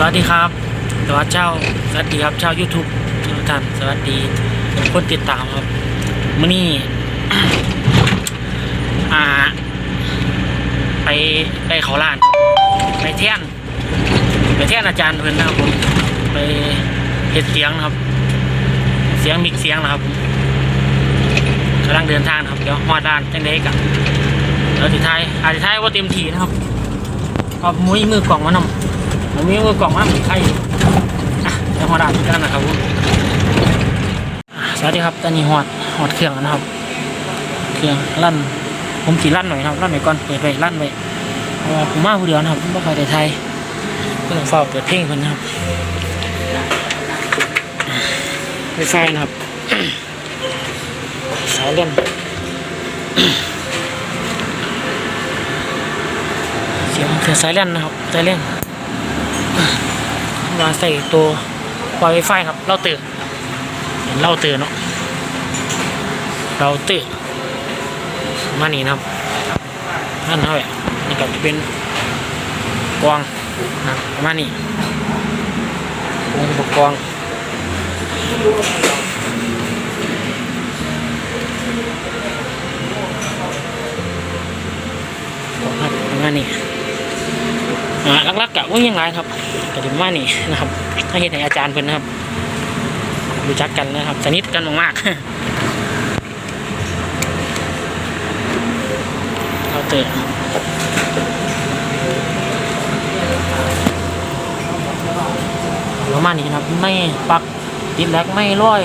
สวัสดีครับ สวัสดีเจ้าสวัสดีครับเจ้า YouTube ทุกท่านสวัสดีคนติดตามครับมื่อนี้อ่า ไปไปเขาล้าน ไปเที่ยนไปเที่ยนอาจารย์เพิ่อนนะครับผมไปเฮ็ดเสียงนะครับ เสียงมิกเสียงนะครับผมกำลังเดินทางนะครับเดี๋ยวฮอดด้านจังไดกันแล้วสุดท้ายอาจจะท้ายว่าเต็มทีนะครับขอบมุ้ยมือกล่องมานำ ผมมีมือกล่องมาใครอะเดี๋ยวฮอดด้านกันนะครับสวัสดีครับตอนนี้ฮอดฮอดเครื่องนะครับ เครื่องลั่น ผมสีลั่นหน่อยนะครับลั่นหน่อยก่อนเปิดไปลั่นไปเพราะว่าผมมาผู้เดียวนะครับไม่ค่อยได้ไทยก็ต้องเฝ้าเปิดเพลงเพิ่นนะครับไฟไฟนะครับสายเล่นเสียงคือสายเล่นนะครับสายเล่น มาใส่ตัวปล่อยไฟครับ เราเตื่นเห็นเราตื่นเนาะเราตื่นมานี่นะครับนั่นเท่าไหร่นี่ก็จะเป็นกวางนะประมาณนี้วงอุปกรณ์ครับประมาณนี้ อ่าลักๆกะว่ายังไงครับก็ถึงว่านี่นะครับถ้าเห็นในอาจารย์เพิ่นนะครับรู้จักกันนะครับสนิทกันมากๆเราเจอประมาณนี้นะครับ ไม่ปักติดแลกไม่ร้อย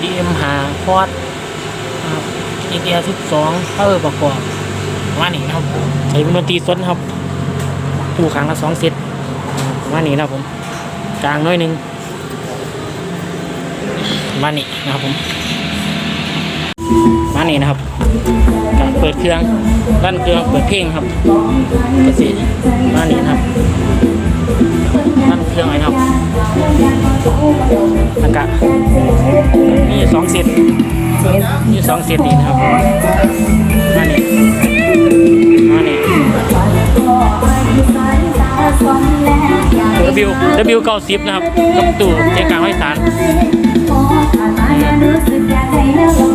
ดีเอ็มหาพอดเอเดียสิบสองเออประกอบประมานี้นะครับใช้ดนตรีสดนครับ ตู้ครั้งละสองเซตมานี้นะผม กลางน้อยหนึ่งมานี้นะครับผมมานี้นะครับการเปิดเครื่องด้านเครื่องเปิดเพลงครับก็สิมานี่นะครับด้านเครื่องไว้นะครับแล้วก็มีสองเซตมีสองเซตนี่นะครับมานี่ W W เก้าสิบนะครับกับตู่เจ๊กลางไว้สาร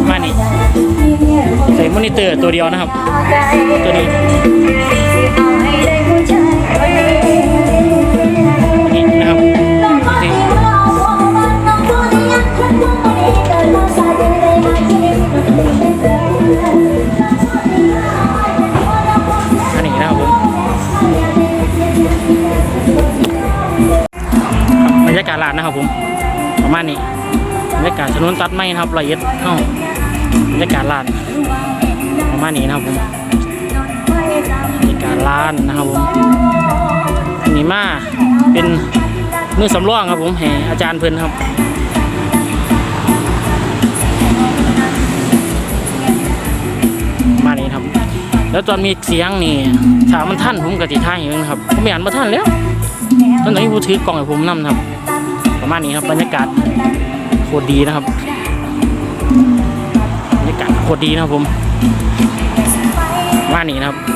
มานี่ใส่มอนิเตอร์ตัวเดียวนะครับ ตัวนี้ากาศถนนตัดไม้นะครับละเอียดเอ้าบรรยากาศร้านประมาณนี้นะครับผมบรรยากาศร้านนะครับผมอันนี้มาเป็นมือสำรองครับผมแห่อาจารย์เพิ่นครับมานี่ครับ แล้วตอนมีเสียงนี่ถามมันท่านผมกับติท่ายอยู่นะครับผมไม่อ่านมาท่านแล้วตอนนี้ผู้ถือกล่องให้ผมนำนครับ ประมาณนี้ครับบรรยากาศ ตรดีนะครับบรรยากาศโคตรดีนะครับผมว่านี่นะครับ